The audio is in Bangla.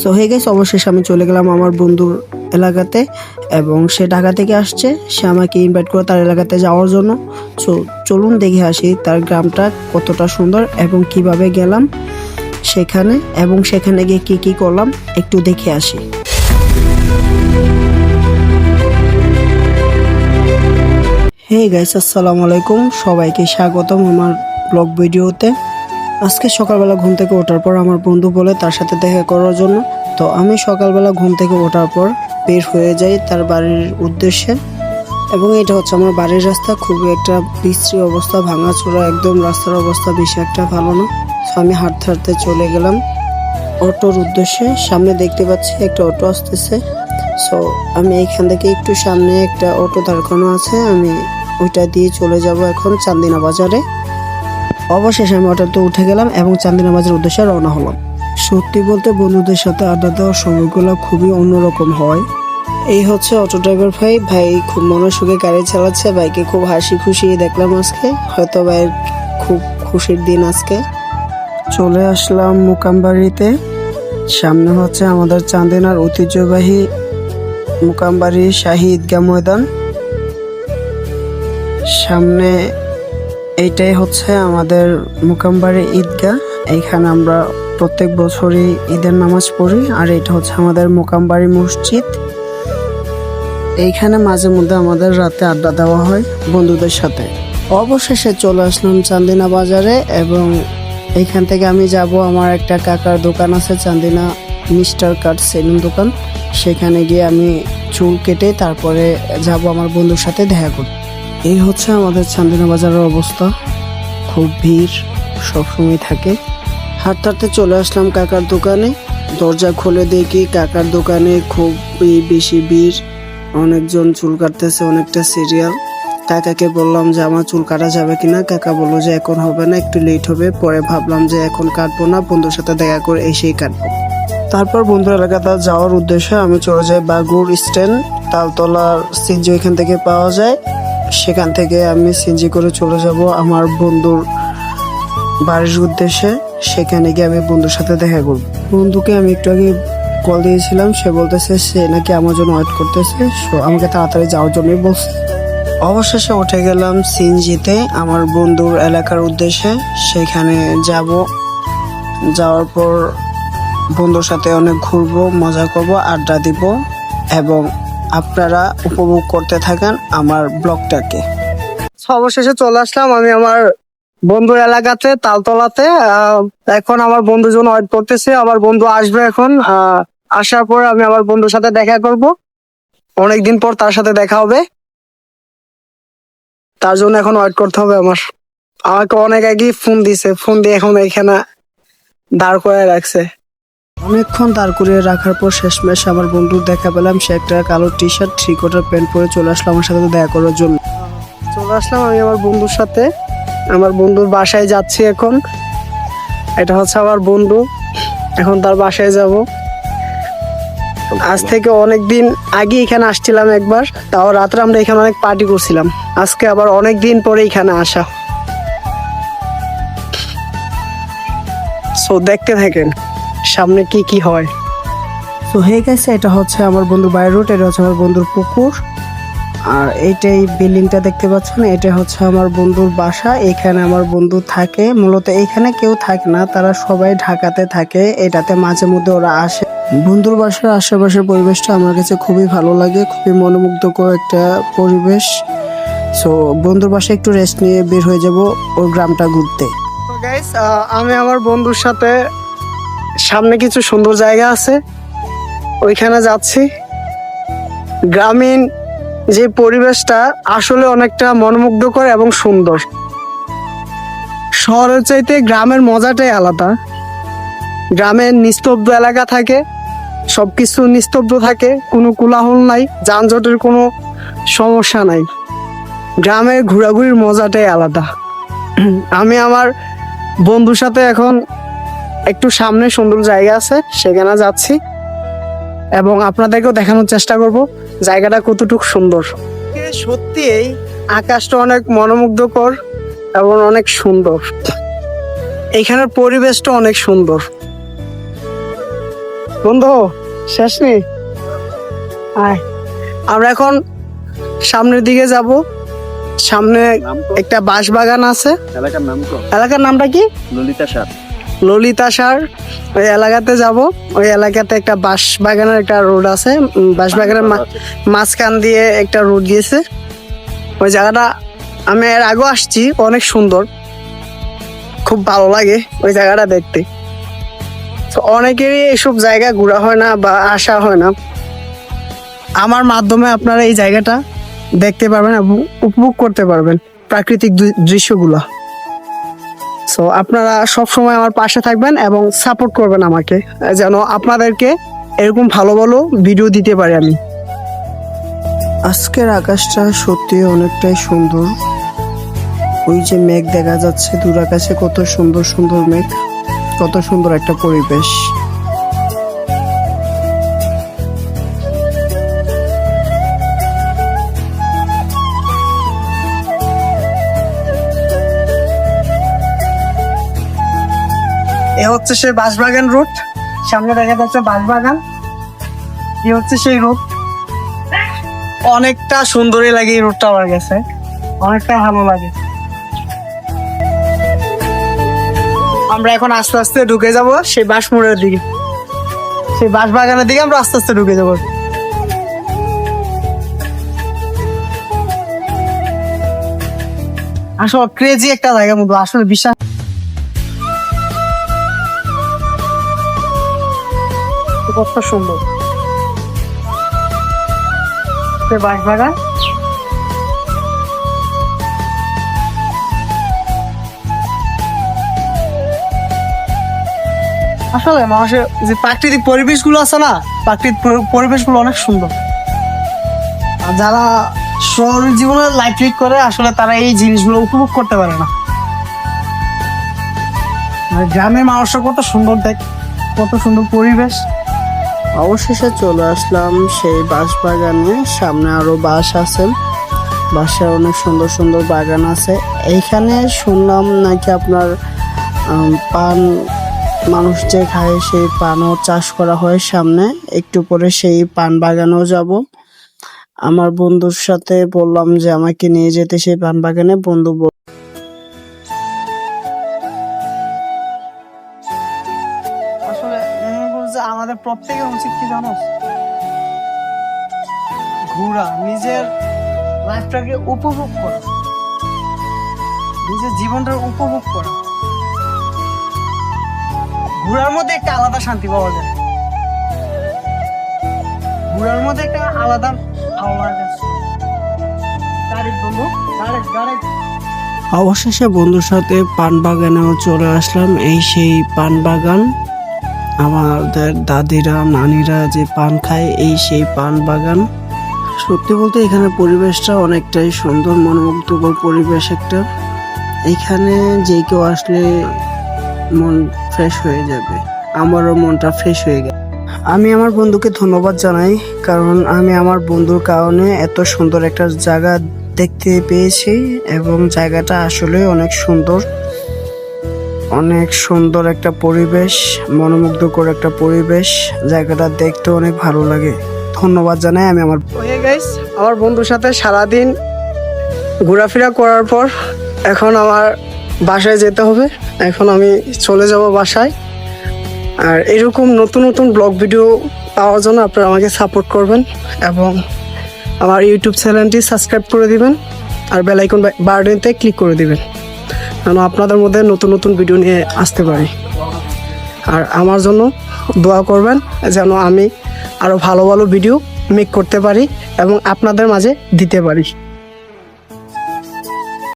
সো হয়ে গেছে অবশেষে আমি চলে গেলাম আমার বন্ধুর এলাকাতে এবং সে ঢাকা থেকে আসছে। সে আমাকে ইনভাইট করে তার এলাকাতে যাওয়ার জন্য। সো চলুন দেখে আসি তার গ্রামটা কতটা সুন্দর এবং কীভাবে গেলাম সেখানে এবং সেখানে গিয়ে কী কী করলাম একটু দেখে আসি। হে গাইস আসসালামু আলাইকুম। সবাইকে স্বাগতম আমার ব্লগ ভিডিওতে। আজকে সকালবেলা ঘুম থেকে ওঠার পর আমার বন্ধু বলে তার সাথে দেখা করার জন্য। তো আমি সকালবেলা ঘুম থেকে ওঠার পর বের হয়ে যাই তার বাড়ির উদ্দেশ্যে। এবং এটা হচ্ছে আমার বাড়ির রাস্তা, খুবই একটা বিশ্রী অবস্থা, ভাঙাচোরা একদম, রাস্তার অবস্থা বেশি একটা ভালো না। তো আমি হাঁটতে হাঁটতে চলে গেলাম অটোর উদ্দেশ্যে। সামনে দেখতে পাচ্ছি একটা অটো আসতেছে। সো আমি এখান থেকে একটু সামনে একটা অটো দাঁড় করানো আছে। আমি ওইটা দিয়ে চলে যাব এখন চান্দিনা বাজারে। অবশেষে আমি অটোতে উঠে গেলাম এবং চান্দিনা বাজার উদ্দেশ্যে রওনা হলাম। সত্যি বলতে বন্ধুদের সাথে আড্ডা দেওয়ার সময়গুলো খুবই অন্যরকম হয়। এই হচ্ছে অটো ড্রাইভার ভাই। ভাই খুব মনোসুখে গাড়ি চালাচ্ছে, ভাইকে খুব হাসি খুশি দেখলাম আজকে। হয়তো ভাইয়ের খুব খুশির দিন আজকে। চলে আসলাম মুকামবাড়িতে। সামনে হচ্ছে আমাদের চান্দিনার ঐতিহ্যবাহী মুকামবাড়ি শাহী ঈদগাহ ময়দান। সামনে এইটাই হচ্ছে আমাদের মুকামবাড়ি ঈদগাহ। এইখানে আমরা প্রত্যেক বছরই ঈদের নামাজ পড়ি, আর এটা হচ্ছে আমাদের মোকামবাড়ি মসজিদ। এইখানে মাঝে মধ্যে আমাদের রাতে আড্ডা দেওয়া হয় বন্ধুদের সাথে। অবশেষে চলে আসলাম চান্দিনা বাজারে এবং এইখান থেকে আমি যাব, আমার একটা কাকার দোকান আছে, চান্দিনা মিস্টার কাট সেলুন দোকান। সেখানে গিয়ে আমি চুল কেটে তারপরে যাব আমার বন্ধুর সাথে দেখা করতে। এই হচ্ছে আমাদের চান্দিনা বাজারের অবস্থা। খুব ভিড়, সবসময় থাকে। হাঁটতে হাঁটতে চলে আসলাম কাকার দোকানে। দরজা খুলে দেখি কাকার দোকানে খুবই বেশি ভিড়। অনেকজন চুল কাটতেছে, অনেকটা সিরিয়াল কাকাকে বললাম যে, আমার চুল কাটা যাবে কিনা? কাকা বলল যে, এখন হবে না, একটু লেট হবে। পরে ভাবলাম যে, এখন কাটবো না, বন্ধুর সাথে দেখা করে এসেই কাটবো। তারপর বন্ধু এলাকাতে যাওয়ার উদ্দেশ্যে আমি চলে যাই বাগুর স্ট্যান্ড তালতলার সিনজি এখান থেকে পাওয়া যায়। সেখান থেকে আমি সিনজি করে চলে যাব আমার বন্ধুর বাড়ির উদ্দেশ্যে। সেখানে গিয়ে আমি বন্ধুর সাথে দেখা করব। বন্ধুকে আমি একটু আগে কল দিয়েছিলাম, সে বলতেছে, সে নাকি আমার জন্য ওয়েট করতেছে, সো আমাকে তাড়াতাড়ি যাওয়ার জন্যই বলছে। অবশেষে উঠে গেলাম সিনজিতে আমার বন্ধুর এলাকার উদ্দেশ্যে। সেখানে যাব, যাওয়ার পর বন্ধুর সাথে অনেক ঘুরবো, মজা করব, আড্ডা দিব এবং আপনারা উপভোগ করতে থাকেন আমার ব্লগটাকে। অবশেষে চলে আসলাম আমি আমার বন্ধু এলাকাতে, তালতলাতে। এখন আমার বন্ধু জন ওয়েট করতেছে, আমার বন্ধু আসবে এখন। আসার পর আমি আমার বন্ধুর সাথে দেখা করব। অনেকদিন পর তার সাথে দেখা হবে। তার জন্য এখন ওয়েট করতে হবে আমার। আমাকে অনেক আগে ফোন দিছে। ফোন দিয়ে এখন এখানে দাঁড় করে রাখছে। অনেকক্ষণ দাঁড় করিয়ে রাখার পর শেষমেশ আমার বন্ধুর দেখা পেলাম। সে একটা কালো T shirt three quarter pant পরে চলে আসলো আমার সাথে দেখা করার জন্য। চলে আসলাম আমি আমার বন্ধুর সাথে। আমার বন্ধুর বাসায় যাচ্ছি এখন। এটা হচ্ছে আমার বন্ধু। এখন তার বাসায় যাব। আজ থেকে অনেক দিন আগে এখানে আসছিলাম একবার। তাও রাত্রে আমরা এখানে অনেক পার্টি করছিলাম। আজকে আবার অনেক দিন পরে এখানে আসা। সো দেখতে থাকেন। সামনে কি কি হয়? তো হয়ে গেছে এটা হচ্ছে আমার বন্ধুর বাই রুট এটা হচ্ছে আমার বন্ধুর পুকুর। আর এইটাই বিল্ডিংটা দেখতে পাচ্ছেন এটা হচ্ছে আমার বন্ধুর বাসা। এখানে আমার বন্ধু থাকে মূলত এখানে কেউ থাকে না তারা সবাই ঢাকাতে থাকে এটাতে মাঝে মধ্যে ওরা আসে। বন্ধুর বাসার আশেপাশের পরিবেশটা আমার কাছে খুবই ভালো লাগে খুবই মনোমুগ্ধকর একটা পরিবেশ। সো বন্ধুর বাসায় একটু রেস্ট নিয়ে বের হয়ে যাব ওর গ্রামটা ঘুরতে। গাইস আমি আমার বন্ধুর সাথে সামনে কিছু সুন্দর জায়গা আছে। ওইখানে যাচ্ছি। গ্রামীণ যে পরিবেশটা আসলে অনেকটা মনমুগ্ধকর এবং সুন্দর। শহরের চাইতে গ্রামের মজাটাই আলাদা। গ্রামের নিস্তব্ধ এলাকা থাকে সব কিছু নিস্তব্ধ থাকে, কোনো কোলাহল নাই, যানজটের কোনো সমস্যা নাই। গ্রামের ঘোরাঘুরির মজাটাই আলাদা। আমি আমার বন্ধুর সাথে এখন একটু সামনে সুন্দর জায়গা আছে সেখানে যাচ্ছি। এবং আপনাদেরকেও দেখানোর চেষ্টা করব জায়গাটা কতটুক সুন্দর। সত্যি এই আকাশটা অনেক মনোমুগ্ধকর এবং অনেক সুন্দর। এইখানের পরিবেশটা অনেক সুন্দর। বন্ধু শেষ নেই আয়। আমরা এখন সামনের দিকে যাব। সামনে একটা বাঁশ বাগান আছে। এলাকার নাম এলাকার নামটা কি? ললিতা সার। ললিতা সার, ওই এলাকাতে যাব। ওই এলাকাতে একটা বাঁশ বাগানের একটা রোড আছে। বাঁশ বাগানের মাঝখান দিয়ে একটা রোড গিয়েছে। ওই জায়গাটা আমি এর আগেও আসছি, অনেক সুন্দর। খুব ভালো লাগে ওই জায়গাটা দেখতে। তো অনেকেরই এসব জায়গা ঘোরা হয় না বা আসা হয় না। আমার মাধ্যমে আপনারা এই জায়গাটা দেখতে পারবেন উপভোগ করতে পারবেন প্রাকৃতিক দৃশ্যগুলো। সো আপনারা সবসময় আমার পাশে থাকবেন এবং সাপোর্ট করবেন আমাকে, যেন আপনাদেরকে এরকম ভালো ভালো ভিডিও দিতে পারি আমি। আজকের আকাশটা সত্যি অনেকটাই সুন্দর। ওই যে মেঘ দেখা যাচ্ছে, দূর আকাশে কত সুন্দর সুন্দর মেঘ, কত সুন্দর একটা পরিবেশ। এ হচ্ছে সেই বাঁশবাগান রোড। সামনে দেখা যাচ্ছে বাঁশবাগান। এ হচ্ছে সেই রোড। অনেকটা সুন্দরই লাগে এই রোডটা আমার কাছে। অনেকটা ভালো লাগে। আমরা এখন আস্তে আস্তে ঢুকে যাব সেই বাঁশমোড়ের দিকে। সেই বাঁশবাগানের দিকে আমরা আস্তে আস্তে ঢুকে যাব। আসলে ক্রেজি একটা জায়গা মতো, আসলে বিশ্বাস কত সুন্দর। সে বাঁশবাগান। আসলে মানুষের যে প্রাকৃতিক পরিবেশগুলো আছে না, প্রাকৃতিক পরি- পরিবেশগুলো অনেক সুন্দর। যারা শহরের জীবনে লাইফ লিড করে, আসলে তারা এই জিনিসগুলো উপভোগ করতে পারে না। আর গ্রামের মানুষরা কত সুন্দর দেখ, কত সুন্দর পরিবেশ। অবশেষে চলে আসলাম সেই বাঁশ বাগানে সামনে আরও বাঁশ আছে। বাঁশে অনেক সুন্দর সুন্দর বাগান আছে। এইখানে শুনলাম নাকি আপনার পান, মানুষ যে খায় সেই পানও চাষ করা হয় সামনে। একটু পরে সেই পান বাগানেও যাব। আমার বন্ধুর সাথে বললাম যে আমাকে নিয়ে যেতে সেই পান বাগানে। বন্ধু প্রত্যেকের উচিত কি জানো? ঘোরা, নিজের লাইফটাকে উপভোগ করা। নিজের জীবনটা উপভোগ করা। ঘোরার মধ্যে একটা আলাদা শান্তি পাওয়া যায়। ঘোরার মধ্যে একটা আলাদা ভালো লাগে। অবশেষে বন্ধুর সাথে পান বাগানেও চলে আসলাম এই সেই পান বাগান আমাদের দাদিরা, নানিরা যে পান খায়, এই সেই পান বাগান। সত্যি বলতে এখানে পরিবেশটা অনেকটাই সুন্দর, মনোমুগ্ধকর পরিবেশ একটা। এখানে যে কেউ আসলে মন ফ্রেশ হয়ে যাবে। আমারও মনটা ফ্রেশ হয়ে গেল আমি আমার বন্ধুকে ধন্যবাদ জানাই, কারণ আমি আমার বন্ধুর কারণে এত সুন্দর একটা জায়গা দেখতে পেয়েছি এবং জায়গাটা আসলে অনেক সুন্দর। অনেক সুন্দর একটা পরিবেশ, মনোমুগ্ধকর একটা পরিবেশ। জায়গাটা দেখতে অনেক ভালো লাগে। ধন্যবাদ জানাই আমি আমার আমার বন্ধুর সাথে সারাদিন ঘোরাফেরা করার পর এখন আমার বাসায় যেতে হবে। এখন আমি চলে যাব বাসায়। আর এরকম নতুন নতুন ব্লগ ভিডিও পাওয়ার জন্য আপনারা আমাকে সাপোর্ট করবেন এবং আমার ইউটিউব চ্যানেলটি সাবস্ক্রাইব করে দিবেন। আর বেলাইকন বার্ডেনতে ক্লিক করে দিবেন। যেন আপনাদের মধ্যে নতুন নতুন ভিডিও নিয়ে আসতে পারি। আর আমার জন্য দোয়া করবেন যেন আমি আরও ভালো ভালো ভিডিও মেক করতে পারি এবং আপনাদের মাঝে দিতে পারি।